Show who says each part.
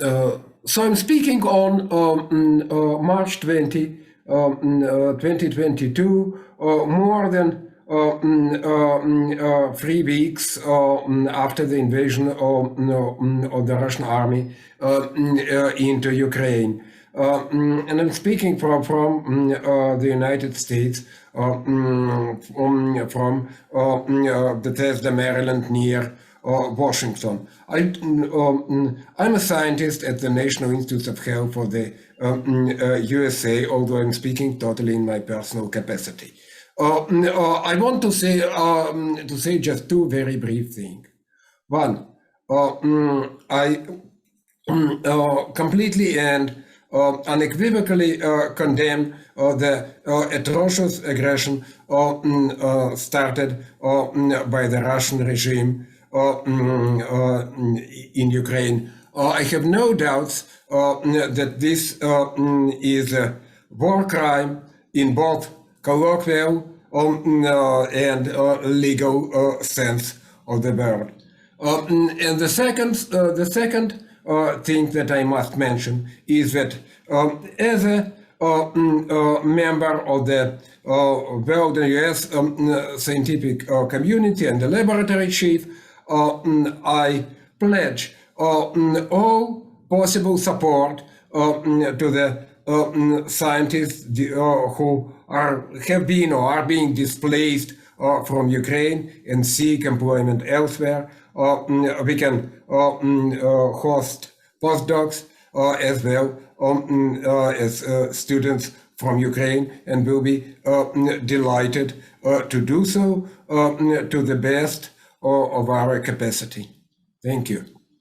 Speaker 1: Uh, so I'm speaking on um, mm, uh, March 20, um, mm, uh, 2022, uh, more than mm, three weeks after the invasion of, of the Russian army into Ukraine. Uh, and I'm speaking from, from uh, the United States, uh, from, from Bethesda, Maryland, near uh, Washington. I, mm, um, I'm a scientist at the National Institutes of Health for the um, mm, uh, USA, although I'm speaking totally in my personal capacity. Uh, mm, uh, I want to say um, to say just two very brief things. One, uh, mm, I mm, uh, completely and unequivocally condemn the atrocious aggression mm, started mm, by the Russian regime uh, mm, mm, in Ukraine. I have no doubts mm, that this uh, is a war crime in both colloquial um, uh, and uh, legal uh, sense of the word. Uh, and the second, uh, the second thing that I must mention is that um, as a member of the world US um, scientific community and the laboratory chief, I pledge mm, all possible support mm, to the mm, scientists who are have been or are being displaced from Ukraine and seek employment elsewhere. Mm, we can uh, mm, host postdocs as well um, mm, as uh, students from Ukraine and will be mm, delighted to do so mm, to the best uh, of our capacity. Thank you.